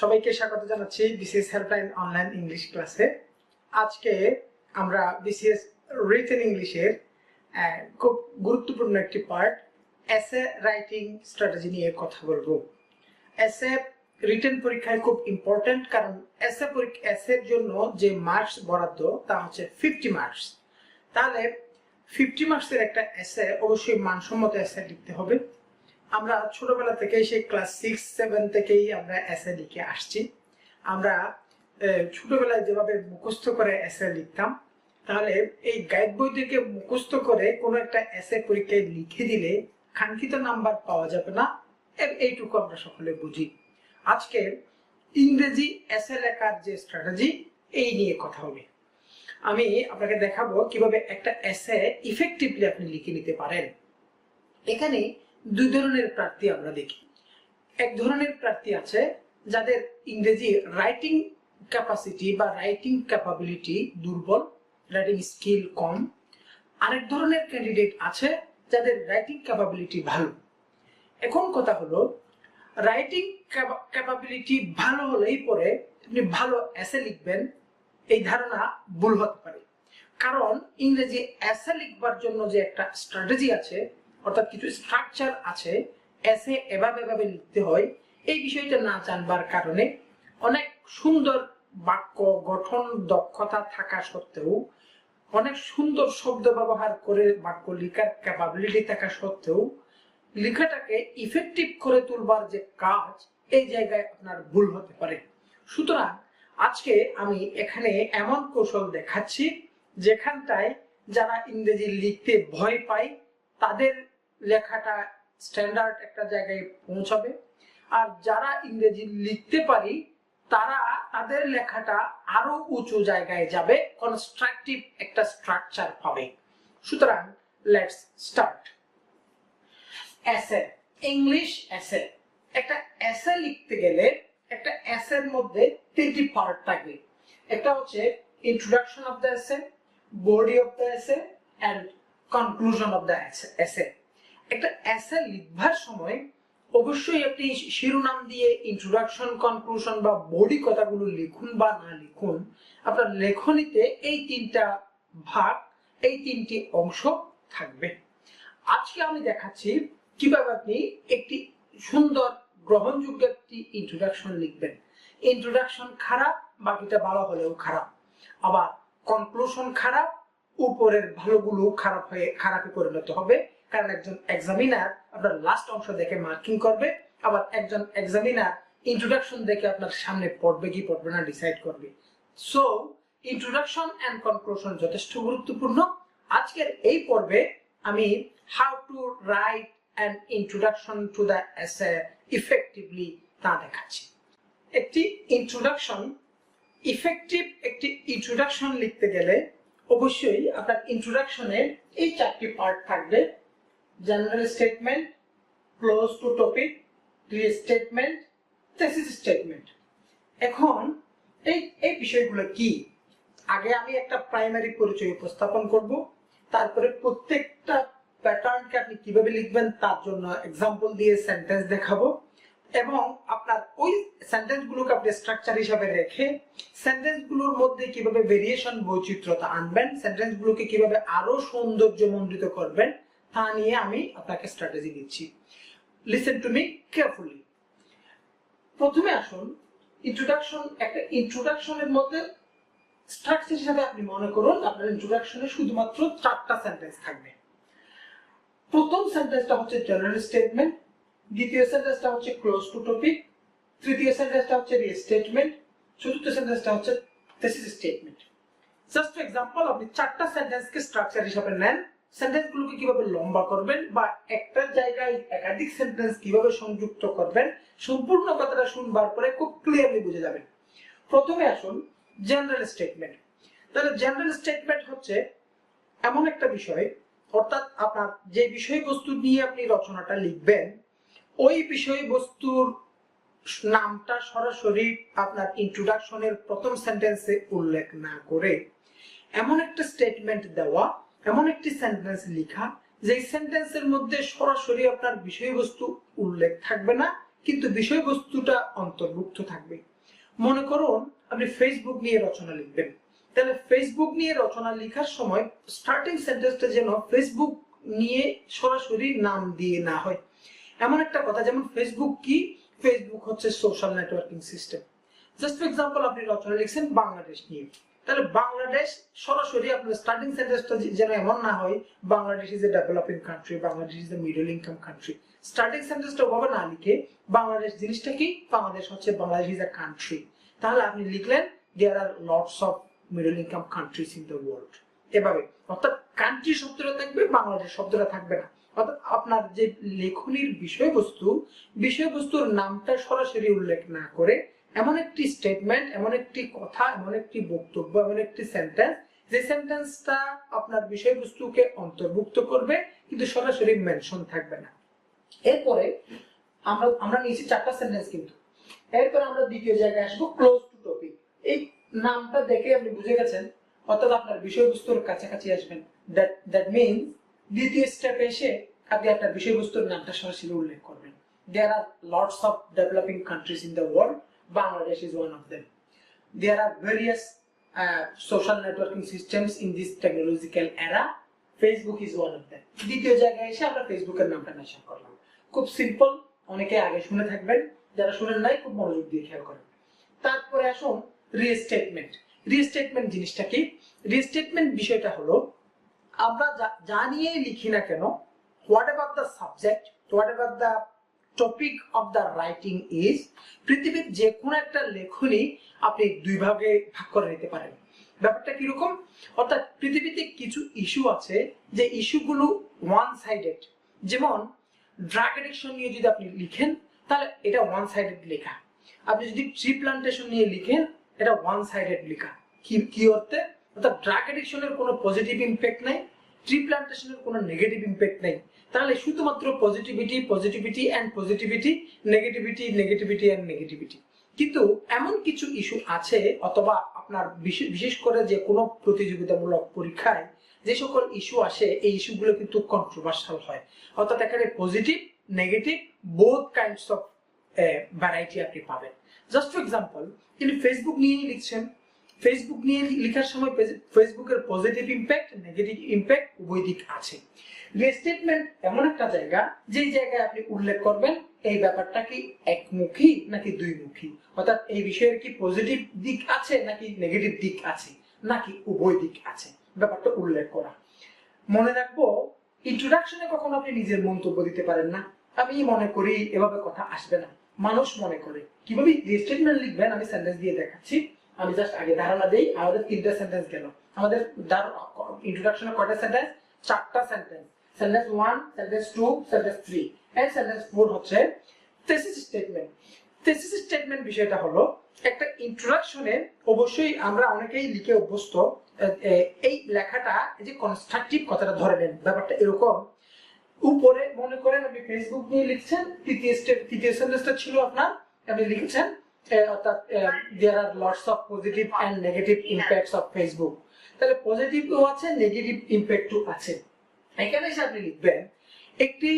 সবাইকে স্বাগত জানাচ্ছি বিসিএস হেল্পলাইন অনলাইন ইংলিশ ক্লাসে আজকে আমরা বিসিএস রিটেন ইংলিশের খুব গুরুত্বপূর্ণ একটি পার্ট এসে রাইটিং স্ট্র্যাটেজি নিয়ে কথা বলব। এসে রিটেন পরীক্ষায় খুব ইম্পর্টেন্ট কারণ এসে পরীক্ষা এসের জন্য যে মার্কস বরাদ্দ, তা হচ্ছে ফিফটি মার্কস তাহলে ফিফটি মার্কসের একটা এসে অবশ্যই মানসম্মত এসে লিখতে হবে। আমরা ছোটবেলা থেকেই সেই ক্লাস সিক্স সেভেন থেকেই আমরা এসে লিখে আসছি। আমরা ছোটবেলায় যেভাবে মুখস্থ করে এসে লিখতাম, তাহলে এই গাইড বই থেকে মুখস্থ করে কোনো একটা এসে পরীক্ষায় লিখে দিলে কাঙ্ক্ষিত নাম্বার পাওয়া যাবে না। এইটুকু আমরা সকলে বুঝি। আজকে ইংরেজি এসে লেখার যে স্ট্র্যাটেজি এই নিয়ে কথা হবে। আমি আপনাকে দেখাবো কীভাবে একটা এসে ইফেক্টিভলি আপনি লিখে নিতে পারেন। এখানে দুই ধরনের প্রার্থী আমরা দেখি। এক ধরনের প্রার্থী আছে যাদের ইংরেজি রাইটিং ক্যাপাসিটি বা রাইটিং ক্যাপাবিলিটি দুর্বল রাইটিং স্কিল কম। আরেক ধরনের ক্যান্ডিডেট আছে যাদের রাইটিং ক্যাপাবিলিটি ভালো। এখন কথা হলো রাইটিং ক্যাপাবিলিটি ভালো হলেই পরে আপনি ভালো এসে লিখবেন, এই ধারণা ভুল হতে পারে। কারণ ইংরেজি এসে লিখবার জন্য যে একটা স্ট্র্যাটেজি আছে অর্থাৎ কিছু স্ট্রাকচার আছে এসে এভাবে এভাবে লিখতে হয়। এই বিষয়টা না জানবার কারণে অনেক সুন্দর বাক্য, গঠন, দক্ষতা থাকা সত্ত্বেও, অনেক সুন্দর শব্দ ব্যবহার করে বাক্য লেখার ক্যাপাবিলিটি থাকা সত্ত্বেও, লেখাটাকে ইফেক্টিভ করে তুলবার যে কাজ, এই জায়গায় আপনার ভুল হতে পারে। সুতরাং আজকে আমি এখানে এমন কৌশল দেখাচ্ছি, যেখানটায় যারা ইংরেজি লিখতে ভয় পায়, তাদের লেখাটা স্ট্যান্ডার্ড একটা জায়গায় পৌঁছাবে। আর যারা ইংরেজি লিখতে পারি, তারা তাদের লেখাটা আরও উঁচু জায়গায় যাবে কনস্ট্রাকটিভ একটা স্ট্রাকচার পাবে। সুতরাং লেটস স্টার্ট এসে ইংলিশ এসে একটা এসে লিখতে গেলে একটা এসের মধ্যে তিনটি পার্ট থাকবে একটা হচ্ছে introduction of the essay body of the essay and conclusion of the essay একটা এসে লিখবার সময় অবশ্যই আপনি শিরোনাম দিয়ে ইন্ট্রোডাকশন কনক্লুশন বা বডি কথাগুলো লিখুন বা না লিখুন, আপনার লেখনীতে এই তিনটা ভাগ, এই তিনটি অংশ থাকবে। আজকে আমি দেখাচ্ছি কীভাবে আপনি একটি সুন্দর গ্রহণযোগ্য একটি ইন্ট্রোডাকশন লিখবেন। ইন্ট্রোডাকশন খারাপ, বাকিটা ভালো হলেও খারাপ। আবার কনক্লুশন খারাপ, উপরের ভালোগুলো খারাপ হয়ে, খারাপে পরিণত হবে। কারণ একজন এক্সামিনার আপনার লাস্ট অংশ দেখে মার্কিং করবে, আবার একজন এক্সামিনার ইন্ট্রোডাকশন দেখে আপনার সামনে পড়বে কি পড়বে না ডিসাইড করবে। সো ইন্ট্রোডাকশন এন্ড কনক্লুশন যথেষ্ট গুরুত্বপূর্ণ। আজকের এই পর্বে আমি how to write an introduction to the essay effectively তা দেখাচ্ছি। একটি ইন্ট্রোডাকশন ইফেক্টিভ একটি ইন্ট্রোডাকশন লিখতে গেলে অবশ্যই আপনার ইন্ট্রোডাকশনের এই চারটি পার্ট থাকবে। General statement close to topic statement thesis statement এখন এই এই বিষয়গুলো কি? আগে আমি একটা প্রাইমারি পরিচয় উপস্থাপন করব, তারপরে প্রত্যেকটা প্যাটার্নকে আপনি কীভাবে লিখবেন তার জন্য এক্সাম্পল দিয়ে সেন্টেন্স দেখাবো, এবং আপনার ওই সেন্টেন্স গুলোকে আপনি স্ট্রাকচার হিসাবে রেখে সেন্টেন্সগুলোর মধ্যে কীভাবে ভেরিয়েশন বৈচিত্র্যতা আনবেন সেন্টেন্স গুলোকে কীভাবে আরও সৌন্দর্যমণ্ডিত করবেন তা নিয়ে আমি আপনাকে স্ট্র্যাটেজি দিচ্ছি। লিসেন টু মি কেয়ারফুলি প্রথমে আসুন ইন্ট্রোডাকশন একটা ইন্ট্রোডাকশনের মধ্যে স্ট্রাকচার হিসাবে আপনি মনে করুন, আপনার ইন্ট্রোডাকশনে শুধুমাত্র চারটা সেন্টেন্স থাকবে। প্রথম সেন্টেন্সটা হচ্ছে জেনারেল স্টেটমেন্ট দ্বিতীয় সেন্টেন্সটা হচ্ছে ক্লোজ টু টপিক তৃতীয় সেন্টেন্সটা হচ্ছে রিস্টেটমেন্ট চতুর্থ সেন্টেন্সটা হচ্ছে thesis statement just for example আপনি চারটা সেন্টেন্সকে স্ট্রাকচার হিসাবে নেন। সেন্টেন্স গুলোকে কীভাবে লম্বা করবেন বা একটা জায়গায় একাধিক সেন্টেন্স কীভাবে সংযুক্ত করবেন, সম্পূর্ণ কথাটা শুনবার পরে খুব ক্লিয়ারলি বুঝে যাবেন। প্রথমে আসুন জেনারেল স্টেটমেন্ট তাহলে জেনারেল স্টেটমেন্ট হচ্ছে এমন একটা বিষয়, অর্থাৎ আপনার যে বিষয়বস্তু নিয়ে আপনি রচনাটা লিখবেন, ওই বিষয়বস্তুর নামটা সরাসরি আপনার ইন্ট্রোডাকশনের প্রথম সেন্টেন্সে উল্লেখ না করে এমন একটা স্টেটমেন্ট দেওয়া এমন একটি সেন্টেন্স লেখা যে সেন্টেন্সের মধ্যে সরাসরি আপনার বিষয়বস্তু উল্লেখ থাকবে না, কিন্তু বিষয়বস্তুটা অন্তর্ভুক্ত থাকবে। মনে করুন, আপনি ফেসবুক নিয়ে রচনা লিখবেন। তাহলে ফেসবুক নিয়ে রচনা লেখার সময় স্টার্টিং সেন্টেন্সটা যেন ফেসবুক নিয়ে সরাসরি নাম দিয়ে না হয়। এমন একটা কথা, যেমন ফেসবুক কি? ফেসবুক হচ্ছে social networking system just for example আপনি রচনা লিখছেন বাংলাদেশ নিয়ে। তাহলে বাংলাদেশ সরাসরি আপনার স্টার্টিং সেন্টেন্সটা যেন এমন না হয়, Bangladesh is a developing country Bangladesh is a middle income country starting সেন্টেন্সটা ওভাবে না লিখে, বাংলাদেশ জিনিসটা কি? বাংলাদেশ হচ্ছে, বাংলাদেশ ইজ এ কান্ট্রি তাহলে আপনি লিখলেন there are lots of middle income countries in the world এভাবে। অর্থাৎ কান্ট্রি শব্দটা থাকবে, বাংলাদেশ শব্দটা থাকবে না। অর্থাৎ আপনার যে লেখনির বিষয়বস্তু, বিষয়বস্তুর নামটা সরাসরি উল্লেখ না করে এমন একটি স্টেটমেন্ট এমন একটি কথা, এমন একটি বক্তব্য, এমন একটি সেন্টেন্স যে সেন্টেন্সটা আপনার বিষয়বস্তুকে অন্তর্ভুক্ত করবে, কিন্তু সরাসরি মেনশন থাকবে না। এরপরে আমরা আমরা নিয়েছি চারটা সেন্টেন্স কিন্তু। এরপর আমরা দ্বিতীয় জায়গায় আসব ক্লোজ টু টপিক এই নামটা দেখে আপনি বুঝে গেছেন, অর্থাৎ আপনার বিষয়বস্তুর কাছাকাছি আসবেন। দ্যাট দ্যাট মিনস দ্বিতীয় স্টেপে এসে আপনি আপনার বিষয়বস্তুর নামটা সরাসরি উল্লেখ করবেন। There are lots of developing countries in the world Bangladesh is one of them there are various social networking systems in this technological era Facebook is one of them দ্বিতীয় জায়গায় এসে আমরা ফেসবুকের নামটা মেনশন করলাম। খুব সিম্পল অনেকে আগে শুনে থাকবেন। যারা শুনেন নাই, খুব মনোযোগ দিয়ে খেয়াল করেন। তারপরে আসুন রিস্টেটমেন্ট রিস্টেটমেন্ট জিনিসটা কি? রিস্টেটমেন্ট বিষয়টা হলো, আমরা যা নিয়ে লিখি না কেন whatever the subject whatever the topic of the writing is পৃথিবীর যে কোনো একটা লেখনই আপনি দুই ভাগে ভাগ করে নিতে পারেন। ব্যাপারটা কীরকম? অর্থাৎ পৃথিবীতে কিছু ইস্যু আছে যে ইস্যুগুলো ওয়ান সাইডেড যেমন ড্রাগ এডিকশন নিয়ে যদি আপনি লিখেন, তাহলে এটা ওয়ান সাইডেড লেখা। আপনি যদি ট্রি প্লান্টেশন নিয়ে লিখেন, এটা ওয়ান সাইডেড লেখা। কি কি অর্থে? অর্থাৎ ড্রাগ এডিকশনের কোনো পজিটিভ ইম্প্যাক্ট নাই। ট্রি প্লান্টেশনের কোনো নেগেটিভ ইম্প্যাক্ট নেই। তাহলে শুধুমাত্র positivity positivity and positivity negativity negativity and negativity কিন্তু এমন কিছু ইস্যু আছে অথবা আপনার বিশেষ করে যে কোনো প্রতিযোগিতামূলক পরীক্ষায় যে সকল ইস্যু আসে, এই ইস্যুগুলো কিন্তু কন্ট্রোভার্সাল হয়। অর্থাৎ এখানে positive negative both kinds of variety আপনি পাবেন। জাস্ট ফর এক্সাম্পল তিনি ফেসবুক নিয়েই লিখছেন ফেসবুক নিয়ে লেখার সময় ফেসবুকের পজিটিভ ইম্প্যাক্ট নেগেটিভ ইম্প্যাক্ট উভয় দিক আছে। রিস্টেটমেন্ট এমন একটা জায়গা যে জায়গায় আপনি উল্লেখ করবেন এই ব্যাপারটা কি একমুখী নাকি দুইমুখী? অর্থাৎ এই বিষয়ের কি পজিটিভ দিক আছে নাকি নেগেটিভ দিক আছে? নাকি উভয় দিক আছে? ব্যাপারটা উল্লেখ করা। মনে রাখব ইন্ট্রোডাকশনে কখনো আপনি নিজের মন্তব্য দিতে পারেন না। আমি মনে করি এভাবে কথা আসবে না। মানুষ মনে করে। কীভাবে? রিস্টেটমেন্ট লিখবেন, আমি সেন্টেন্স দিয়ে দেখাচ্ছি। আমি জাস্ট আগে ধারণা দেই, আমাদের তিনটা সেন্টেন্স গেল। আমাদের ইন্ট্রোডাকশনে কয়টা সেন্টেন্স চারটা sentence sentence one sentence two sentence three and sentence four হচ্ছে থেসিস স্টেটমেন্ট থেসিস স্টেটমেন্ট বিষয়টা হলো একটা ইন্ট্রোডাকশনে অবশ্যই আমরা অনেকেই লিখে অভ্যস্ত এই লেখাটা যে কনস্ট্রাকটিভ কথাটা ধরে নেন, ব্যাপারটা এরকম। উপরে মনে করেন আপনি ফেসবুক নিয়ে লিখছেন, তৃতীয় তৃতীয় সেন্টেন্সটা ছিল আপনার, আপনি লিখছেন অর্থাৎ there are lots of positive and negative impacts of Facebook তাহলে পজিটিভও আছে নেগেটিভ ইম্প্যাক্টও আছে। এখানে এসে আপনি লিখবেন, একটি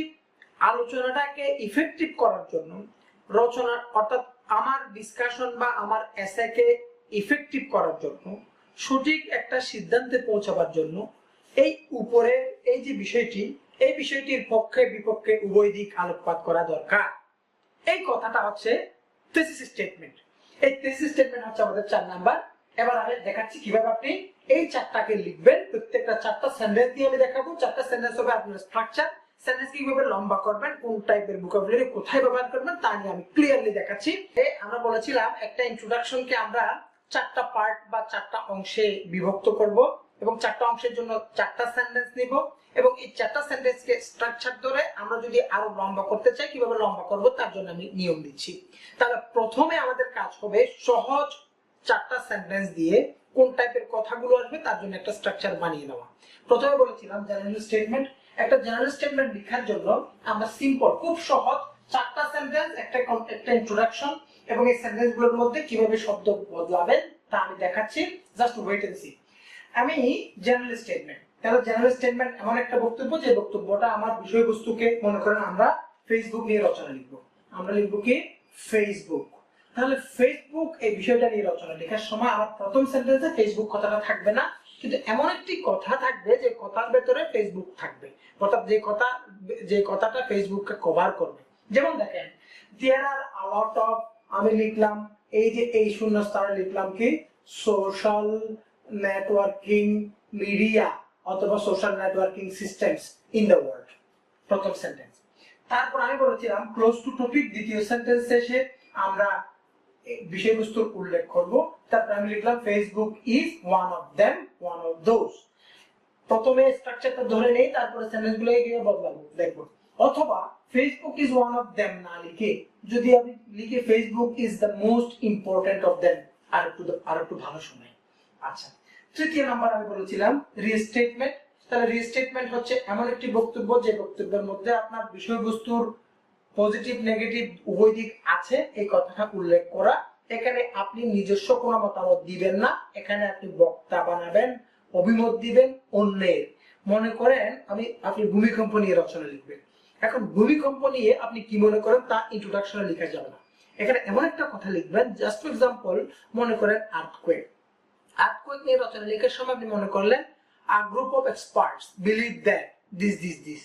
আলোচনাটাকে ইফেক্টিভ করার জন্য রচনা, অর্থাৎ আমার ডিসকাশন বা আমার এসেকে ইফেক্টিভ করার জন্য সঠিক একটা সিদ্ধান্তে পৌঁছাবার জন্য এই উপরে এই যে বিষয়টি, এই বিষয়টির পক্ষে বিপক্ষে উভয় দিক আলোকপাত করা দরকার। এই কথাটা হচ্ছে থেসিস স্টেটমেন্ট এই থেসিস স্টেটমেন্ট হচ্ছে আমাদের চার নাম্বার। এবার আমি দেখাচ্ছি কীভাবে আপনি এই চারটাকে লিখবেন। প্রত্যেকটা চারটা সেন্টেন্স দিয়ে আমি দেখাবো। চারটা সেন্টেন্স হবে আপনার স্ট্রাকচার সেন্টেন্স কীভাবে লম্বা করবেন, কোন টাইপের ভোকাবুলারি কোথায় ব্যবহার করবেন, তা নিয়ে আমি ক্লিয়ারলি দেখাচ্ছি। আমরা বলেছিলাম একটা ইন্ট্রোডাকশনকে আমরা চারটা পার্ট বা চারটা অংশে বিভক্ত করব। এবং চারটা অংশের জন্য চারটা সেন্টেন্স নিব এবং এই চারটা সেন্টেন্সকে স্ট্রাকচার ধরে আমরা যদি আরও লম্বা করতে চাই, কীভাবে লম্বা করব তার জন্য আমি নিয়ম দিচ্ছি। তাহলে প্রথমে আমাদের কাজ হবে সহজ চারটা সেন্টেন্স দিয়ে কোন টাইপের কথাগুলো আসবে তার জন্য একটা স্ট্রাকচার বানিয়ে নেওয়া। প্রথমে বলেছিলাম জেনারেল স্টেটমেন্ট একটা জেনারেল স্টেটমেন্ট লেখার জন্য আমরা সিম্পল খুব সহজ চারটা সেন্টেন্স একটা একটা ইন্ট্রোডাকশন এবং এই সেন্টেন্সগুলোর মধ্যে কীভাবে শব্দ বদলাবেন তা আমি দেখাচ্ছি। জাস্ট ওয়েট এন্ড সি আমি জেনারেল স্টেটমেন্ট তাহলে জেনারেল স্টেটমেন্ট এমন একটা বক্তব্য, যে বক্তব্যটা আমার বিষয়বস্তুকে মনে করেন আমরা ফেসবুক নিয়ে রচনা লিখব। আমরা লিখব কি? ফেসবুক তাহলে ফেসবুক এই বিষয়টা নিয়ে রচনা লেখার সময় আমার প্রথম সেন্টেন্সে ফেসবুক কথাটা থাকবে না, কিন্তু এমন একটি কথা থাকবে যে কথার ভেতরে ফেসবুক থাকবে। অর্থাৎ যে কথা, যে কথাটা ফেসবুককে কভার করবে। যেমন দেখেন দেয়ার আর আলট অফ আমি লিখলাম, এই যে এই শূন্য স্থানে লিখলাম কি? সোশ্যাল নেটওয়ার্কিং মিডিয়া অথবা social networking systems in the world প্রথম সেন্টেন্স তারপর আমি বলেছিলাম ক্লোজ টু টপিক দ্বিতীয় সেন্টেন্স শেষে আমরা বিষয়বস্তুর উল্লেখ করব। তারপর আমি লিখলাম Facebook is one of them one of those প্রথমে স্ট্রাকচারটা ধরে নেই, তারপরে সেন্টেন্সগুলো কীভাবে বদলাবো, দেখব। অথবা Facebook is one of them না লিখে, যদি আমি লিখে Facebook is the most important of them আর একটু আর একটু ভালো শোনাই আচ্ছা। তৃতীয় নাম্বার আমি বলেছিলাম রিস্টেটমেন্ট তাহলে রিস্টেটমেন্ট হচ্ছে এমন একটি বক্তব্য, যে বক্তব্যের মধ্যে আপনার বিষয়বস্তুর পজিটিভ নেগেটিভ উভয় দিক আছে, এই কথাটা উল্লেখ করা। এখানে আপনি নিজস্ব কোনো মতামত দিবেন না, এখানে আপনি বক্তা বানাবেন, অভিমত দিবেন অন্যের। মনে করেন আমি, আপনি ভূমিকম্প নিয়ে রচনা লিখবেন। এখন ভূমিকম্প নিয়ে আপনি কি মনে করেন, তা ইন্ট্রোডাকশনে লেখা যাবে না। এখানে এমন একটা কথা লিখবেন জাস্ট ফর এক্সাম্পল মনে করেন আর্থকোয়েক আর্থকোয়েক নিয়ে রচনা লেখার সময় আপনি মনে করলেন a group of experts believe that this this this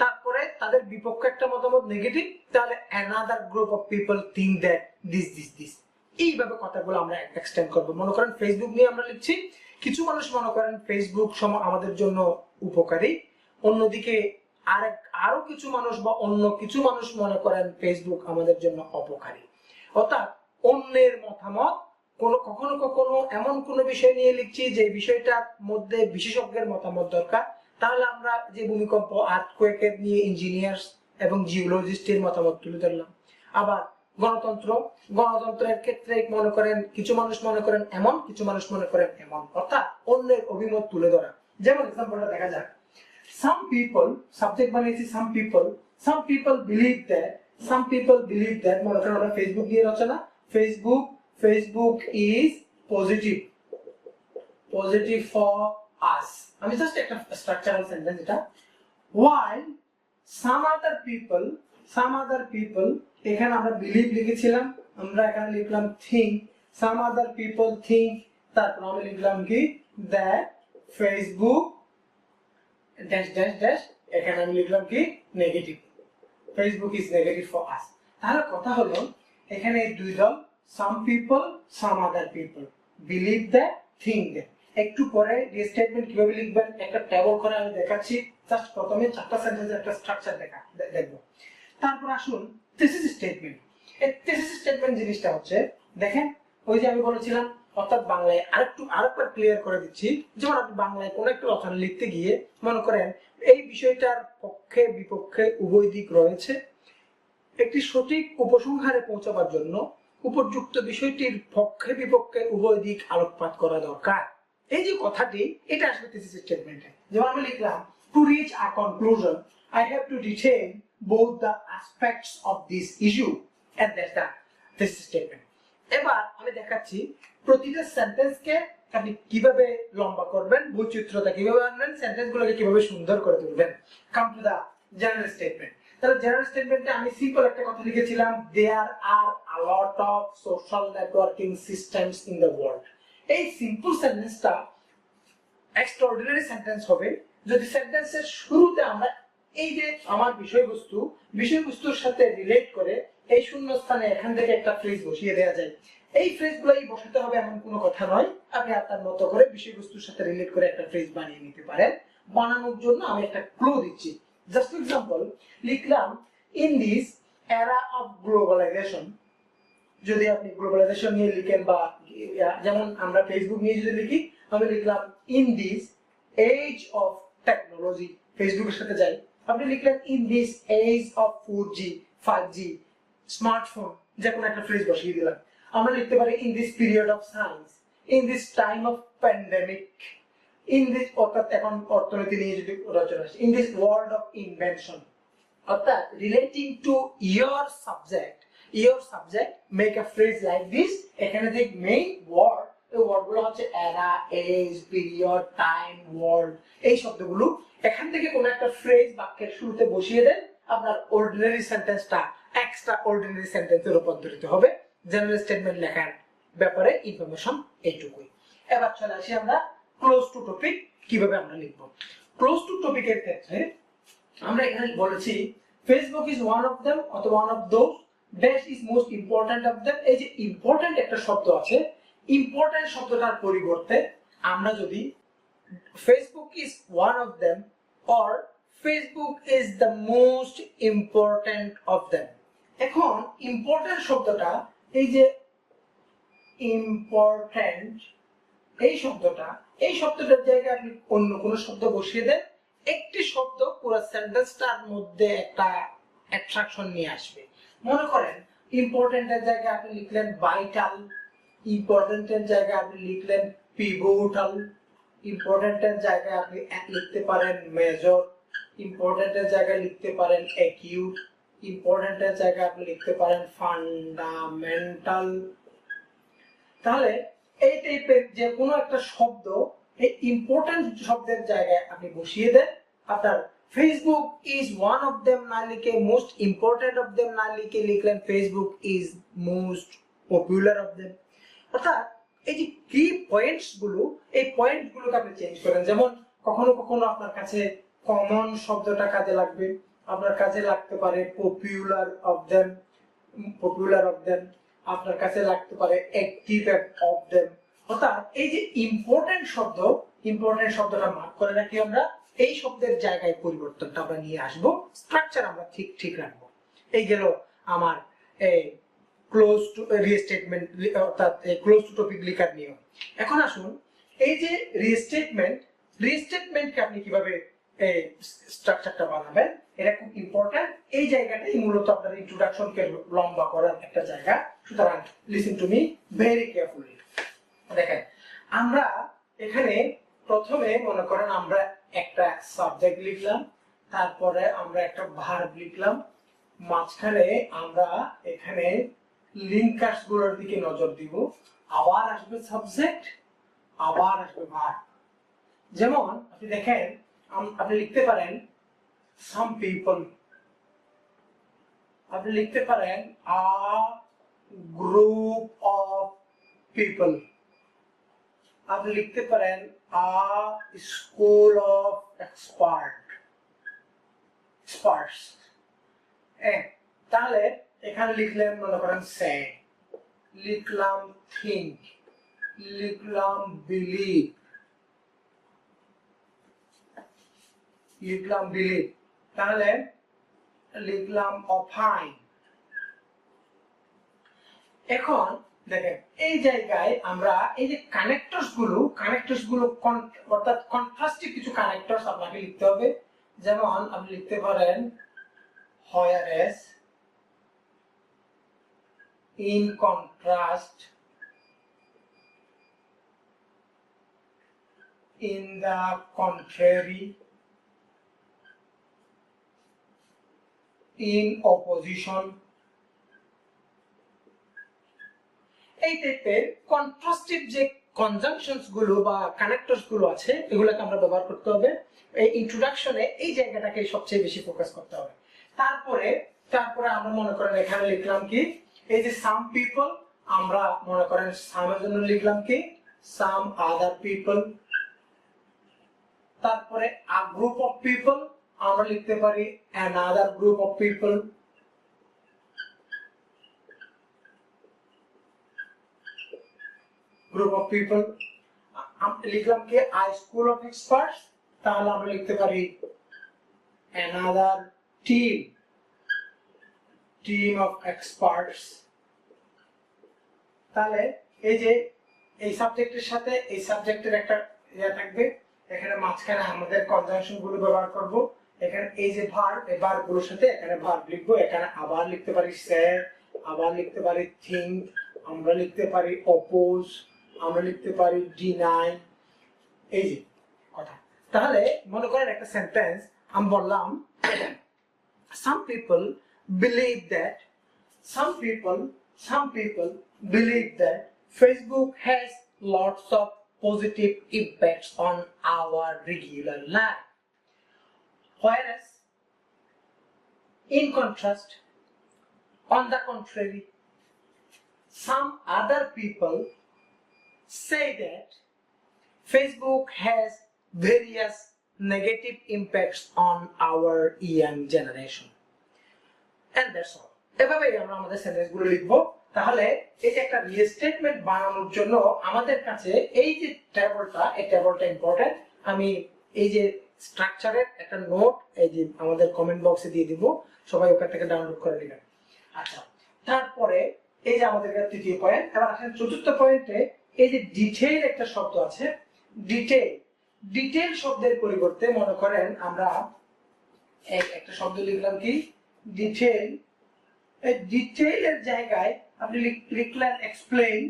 তারপরে তাদের বিপক্ষে একটা মতামত নেগেটিভ তাহলে another group of people think that this this this এইভাবে কথাগুলো আমরা এক্সটেন্ড করব। মনে করেন ফেসবুক নিয়ে আমরা লিখছি, কিছু মানুষ মনে করেন ফেসবুক সম আমাদের জন্য উপকারী। অন্যদিকে আরেক আরও কিছু মানুষ বা অন্য কিছু মানুষ মনে করেন ফেসবুক আমাদের জন্য অপকারী। অর্থাৎ অন্যের মতামত কোনো, কখনো কখনো এমন কোনো বিষয় নিয়ে লিখছি যে বিষয়টার মধ্যে বিশেষজ্ঞের মতামত দরকার। তাহলে আমরা যে ভূমিকম্প আর্থকোয়েকের নিয়ে ইঞ্জিনিয়ার্স এবং জিওলজিস্টের মতামত তুলে ধরলাম। আবার গণতন্ত্র, গণতন্ত্রের ক্ষেত্রে মনে করেন কিছু মানুষ মনে করেন এমন, কিছু মানুষ মনে করেন এমন। অর্থাৎ অন্যের অভিমত তুলে ধরা। যেমন এক্সাম্পলটা দেখা যাক। সাম পিপল সাবজেক্ট বানিয়েছি some people some people believe that some people believe that মনে করেন আমরা ফেসবুক নিয়ে রচনা Facebook Facebook is positive positive for us আমি জাস্ট একটা স্ট্রাকচারাল সেন্টেন্স এটা। While some other people, some other people, এখানে আমরা বিলিভ লিখেছিলাম, আমরা এখানে লিখলাম think some other people think, তারপর আমি লিখলাম that Facebook dash dash dash এখানে আমি লিখলাম কি? Negative Facebook is negative for us তাহলে কথা হলো, এখানে দুই দল some people some other people believe that think that একটু পরে স্টেটমেন্ট কীভাবে লিখবেন? একটা টেবল করে আমি দেখাচ্ছি। জাস্ট প্রথমে চারটা সেন্টেন্সের একটা স্ট্রাকচার দেখা দেখব। তারপর আসুন থিসিস স্টেটমেন্ট এই থিসিস স্টেটমেন্ট জিনিসটা হচ্ছে, দেখেন, ওই যে আমি বলেছিলাম, অর্থাৎ বাংলায় আরেকটু, আরেকবার ক্লিয়ার করে দিচ্ছি। যেমন আপনি বাংলায় কোনো একটা রচনা লিখতে গিয়ে মনে করেন, এই বিষয়টার পক্ষে, বিপক্ষে উভয় দিক রয়েছে। একটি সঠিক উপসংহারে পৌঁছাবার জন্য উপযুক্ত বিষয়টির পক্ষে বিপক্ষে উভয় দিক আলোকপাত করা দরকার। এই যে কথাটি, এটা আসলে থিসিস স্টেটমেন্টে যেমন আমি লিখলাম to reach a conclusion I have to detail both the aspects of this issue and that's the thesis statement এবার আমি দেখাচ্ছি প্রতিটা সেন্টেন্সকে আপনি কীভাবে লম্বা করবেন বৈচিত্র্যতা কীভাবে আনবেন সেন্টেন্স গুলোকে কীভাবে সুন্দর করে তুলবেন। Come to the general statement তাহলে জেনারেল স্টেটমেন্টে আমি সিম্পল একটা কথা লিখেছিলাম there are a lot of social networking systems in the world এই সিম্পল সেন্টেন্সটা এক্সট্রাঅর্ডিনারি সেন্টেন্স হবে। যদি সেন্টেন্সের শুরুতে আমরা এই যে আমার বিষয়বস্তু, বিষয়বস্তুর সাথে রিলেট করে এই শূন্য স্থানে এখান থেকে একটা ফ্রেজ বসিয়ে দেওয়া যায়। এই ফ্রেজ গুলোই বসাতে হবে এমন কোনো কথা নয়। আপনি আপনার মতো করে বিষয়বস্তুর সাথে রিলেট করে একটা ফ্রেজ বানিয়ে নিতে পারেন। বানানোর জন্য আমি একটা ক্লু দিচ্ছি। জাস্ট এক্সাম্পল লিখলাম in this era of globalization যদি আপনি গ্লোবালাইজেশন নিয়ে লিখেন বা যেমন আমরা ফেসবুক নিয়ে যদি লিখি, আমি লিখলাম in this age of technology ফেসবুকের সাথে যাই, আপনি লিখলেন in this age of four G five G smartphone যে কোনো একটা ফ্রেজ বসিয়ে দিলাম। আমরা লিখতে পারি in this period of science in this time of pandemic in this অর্থাৎ এখন অর্থনীতি নিয়ে যদি রচনা in this world of invention অর্থাৎ relating to your subject your subject make a phrase like this এখানে যে মেইন ওয়ার্ড এই ওয়ার্ডগুলো হচ্ছে এরা এজ পিরিয়ড টাইম ওয়ার্ল্ড এই শব্দগুলো এখান থেকে কোনো একটা ফ্রেজ বাক্যের শুরুতে বসিয়ে দেন, আপনার অর্ডিনারি সেন্টেন্সটা এক্সট্রা অর্ডিনারি সেন্টেন্সে রূপান্তরিত হবে জেনারেল স্টেটমেন্ট লেখার ব্যাপারে ইনফরমেশন এইটুকুই এবার চলে আসি আমরা ক্লোজ টু টপিক কীভাবে আমরা লিখব? ক্লোজ টু টপিকের ক্ষেত্রে আমরা এখানে বলেছি Facebook is one of them অথবা one of those dash is most important of them এই যে ইম্পর্ট্যান্ট একটা শব্দ আছে ইম্পর্ট্যান্ট শব্দটার পরিবর্তে আমরা যদি Facebook is one of them or Facebook is the most important of them এখন ইম্পর্ট্যান্ট শব্দটা, এই যে ইম্পর্ট্যান্ট এই শব্দটা এই শব্দটার জায়গায় আপনি অন্য কোনো শব্দ বসিয়ে দেন। একটি শব্দ পুরো সেন্টেন্সটার মধ্যে একটা অ্যাট্রাকশন নিয়ে আসবে। মনে করেন ইম্পর্টেন্টের জায়গায় আপনি লিখলেন ভাইটাল ইম্পর্টেন্টের জায়গায় আপনি লিখলেন পিভোটাল ইম্পর্টেন্টের জায়গায় আপনি লিখতে পারেন মেজর ইম্পর্টেন্টের জায়গায় লিখতে পারেন অ্যাকিউট ইম্পর্টেন্টের জায়গায় আপনি লিখতে পারেন ফান্ডামেন্টাল তাহলে এই টাইপের যে কোনো একটা শব্দ এই ইম্পর্টেন্ট শব্দের জায়গায় আপনি বসিয়ে দেন। আপনার Facebook is one of them না লিখে মোস্ট ইম্পর্টেন্ট অফ দেম না লিখে লিখলেন Facebook is most popular of them অর্থাৎ এই যে কি পয়েন্টসগুলো, এই পয়েন্ট গুলোকে আপনি চেঞ্জ করেন। যেমন কখনো কখনো আপনার কাছে কমন শব্দটা কাজে লাগবে। আপনার কাজে লাগতে পারে popular of them popular of them আপনার কাছে লাগতে পারে অ্যাক্টিভ অফ দেম অর্থাৎ এই যে ইম্পর্টেন্ট শব্দ ইম্পর্টেন্ট শব্দটা মার্ক করে রাখি আমরা, এই শব্দের জায়গায় পরিবর্তনটা আমরা নিয়ে আসব। স্ট্রাকচার আমরা ঠিক ঠিক রাখব। এই গেল আমার ক্লোজ টু রিস্টেটমেন্ট অর্থাৎ ক্লোজ টু টপিক লেখার নিয়ম। এখন আসুন, এই যে রিস্টেটমেন্ট রিস্টেটমেন্টকে আপনি কীভাবে এই স্ট্রাকচারটা বানাবেন, এটা খুব ইম্পর্টেন্ট এই জায়গাটাই মূলত আপনার ইন্ট্রোডাকশনকে লম্বা করার একটা জায়গা। সুতরাং listen to me very carefully দেখেন, আমরা এখানে প্রথমে মনে করেন আমরা একটা সাবজেক্ট লিখলাম, তারপরে আমরা একটা ভার্ব লিখলাম, মাঝখানে আমরা এখানে লিঙ্কার্সগুলোর দিকে নজর দিব, আবার আসবে সাবজেক্ট আবার আসবে ভার্ব যেমন, আপনি দেখেন আপনি লিখতে পারেন সাম পিপল আপনি লিখতে পারেন, আ গ্রুপ অফ পিপল আপনি লিখতে পারেন a school of expert experts তাহলে এখানে লিখলেন, মনে করেন, সে। লিখলাম থিঙ্ক লিখলাম বিলিভ লিখলাম বিলিভ তাহলে লিখলাম অফাইন এখন দেখেন, এই জায়গায় আমরা এই যে কানেক্টরসগুলো কানেক্টরসগুলো অর্থাৎ কন্ট্রাস্টিভ কিছু কানেক্টরস আপনাকে লিখতে হবে। যেমন আপনি লিখতে পারেন whereas in contrast in the contrary in opposition এই টাইপের কন্ট্রাস্টিভ যে কনজাংশনসগুলো বা কানেক্টরসগুলো আছে, এগুলোকে আমরা ব্যবহার করতে হবে। এই ইন্ট্রোডাকশনে এই জায়গাটাকে সবচেয়ে বেশি ফোকাস করতে হবে। তারপরে তারপরে আমরা মনে করেন এখানে লিখলাম কি? এই যে সাম পিপল আমরা মনে করেন সামের জন্য লিখলাম কি? সাম আদার পিপল তারপরে আ গ্রুপ অফ পিপল আমরা লিখতে পারি another group of people group of people লিখলাম কি? আই স্কুল অফ এক্সপার্টস তাহলে আমরা লিখতে পারি another team team of experts তাহলে এই যে এই সাবজেক্টের সাথে এই সাবজেক্টের একটা ইয়ে থাকবে, এখানে মাঝখানে আমাদের কনজাংশনগুলো ব্যবহার করব। এখানে এই যে ভার এই ভারগুলোর সাথে এখানে ভার লিখব। এখানে আবার লিখতে পারি স্যার আবার লিখতে পারি থিঙ্ক আমরা লিখতে পারি অপোজ আমরা লিখতে পারি ডিনাই এই যে কথা তাহলে মনে করেন একটা সেন্টেন্স আমি বললাম some people believe that some people some people believe that facebook has lots of positive impacts on our regular life whereas in contrast On the contrary, some other people say that Facebook has various negative impacts on our young generation. And that's all. এভাবেই আমরা আমাদের সেন্টেন্সগুলো লিখব তাহলে এই যে একটা রিস্টেটমেন্ট বানানোর জন্য আমাদের কাছে এই যে টেবলটা এই টেবলটা ইম্পর্টেন্ট আমি এই যে স্ট্রাকচারের একটা নোট এই যে আমাদের কমেন্ট বক্সে দিয়ে দিব সবাই ওখান থেকে ডাউনলোড করে নেবেন আচ্ছা তারপরে এই যে আমাদের তৃতীয় পয়েন্ট এবার আসেন চতুর্থ পয়েন্টে এই যে ডিটেইল একটা শব্দ আছে ডিটেইল ডিটেইল শব্দের পরিবর্তে মনে করেন আমরা এক- একটা শব্দ লিখলাম কি? ডিটেইল এই ডিটেইলের জায়গায় আপনি লিখলেন এক্সপ্লেইন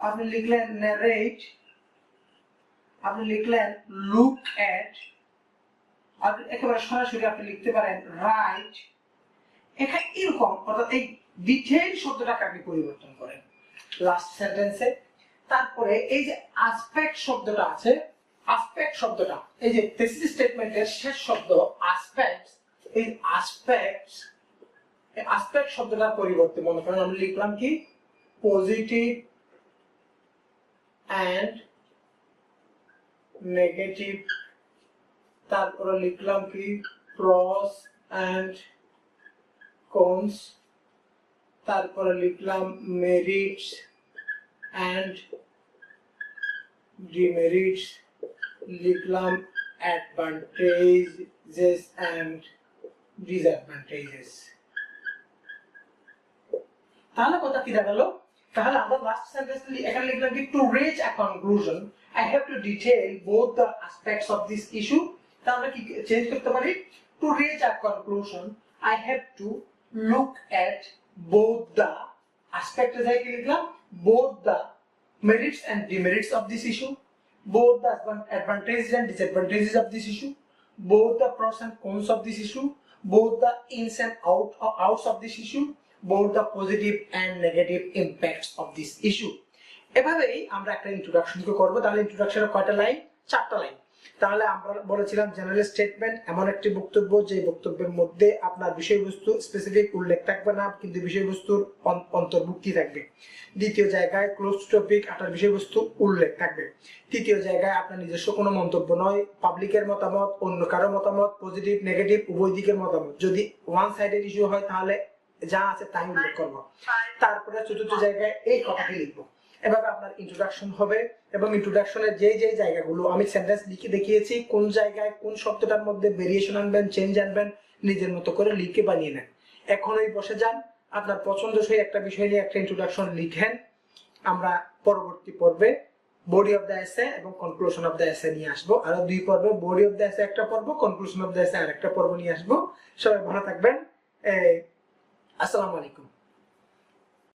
আপনি লিখলেন নারেট আপনি লিখলেন লুক অ্যাট আপনি একেবারে সরাসরি আপনি লিখতে পারেন রাইট এখানে এরকম, অর্থাৎ এই ডিটেইল শব্দটাকে আপনি পরিবর্তন করেন। লাস্ট সেন্টেন্সে তারপরে এই যে আসপেক্ট শব্দটা আছে আসপেক্ট শব্দটা, এই যে থেসিস স্টেটমেন্টের শেষ শব্দ আসপেক্ট এই আসপেক্ট আসপেক্ট শব্দটার পরিবর্তে মনে করেন আমরা লিখলাম কি? পজিটিভ অ্যান্ড নেগেটিভ তারপরে লিখলাম কি? প্রস অ্যান্ড কোনস তারপরে লিখলাম মেরিটস অ্যান্ড ডিমেরিটস লিখলাম অ্যাডভান্টেজেস অ্যান্ড ডিসঅ্যাডভান্টেজেস তাহলে কথা কি দাঁড়াল তাহলে আমরা লাস্ট সেন্টেন্স এখানে লিখলাম কি to reach a conclusion I have to detail both the aspects of this issue তাহলে কি চেঞ্জ করতে পারি? To reach a conclusion I have to look at both the aspect এ কি লিখলাম both the merits and demerits of this issue both the advantages and disadvantages of this issue both the pros and cons of this issue both the ins and out outs of this issue both the positive and negative impacts of this issue এভাবেই আমরা একটা introduction করব তাহলে ইন্ট্রোডাকশনের কয়টা line চারটা line তাহলে আমরা বলেছিলাম জেনারেল স্টেটমেন্ট এমন একটি বক্তব্য যে বক্তব্যের মধ্যে আপনার বিষয়বস্তু স্পেসিফিক উল্লেখ থাকবে না কিন্তু বিষয়বস্তুর অন্তর্ভুক্তি থাকবে। দ্বিতীয় জায়গায় ক্লোজ টপিক আপনার বিষয়বস্তু উল্লেখ থাকবে। তৃতীয় জায়গায় আপনার নিজস্ব কোনো মন্তব্য নয় পাবলিকের মতামত অন্য কারও মতামত পজিটিভ নেগেটিভ উভয় দিকের মতামত। যদি ওয়ান সাইডের ইস্যু হয় তাহলে যা আছে তাই উল্লেখ করব। তারপরে চতুর্থ জায়গায় এই কথাটি লিখব। এভাবে আপনার ইন্ট্রোডাকশন হবে এবং ইন্ট্রোডাকশনের যে যে জায়গাগুলো, আমি সেন্টেন্স লিখে দেখিয়েছি, কোন জায়গায় কোন শব্দটার মধ্যে ভেরিয়েশন আনবেন চেঞ্জ আনবেন, নিজের মতো করে লিখে বানিয়ে নেন। এখনই বসে যান, আপনার পছন্দসই একটা বিষয় নিয়ে একটা ইন্ট্রোডাকশন লিখেন। আমরা পরবর্তী পর্বে বডি অফ দ্য এসে এবং কনক্লুশন অফ দ্য এসে নিয়ে আসব। আরও দুই পর্বে বডি অফ দ্য এসে একটা পর্ব কনক্লুশন অফ দ্য এসে আর একটা পর্ব নিয়ে আসব। সবাই ভালো থাকবেন। আসসালামু আলাইকুম।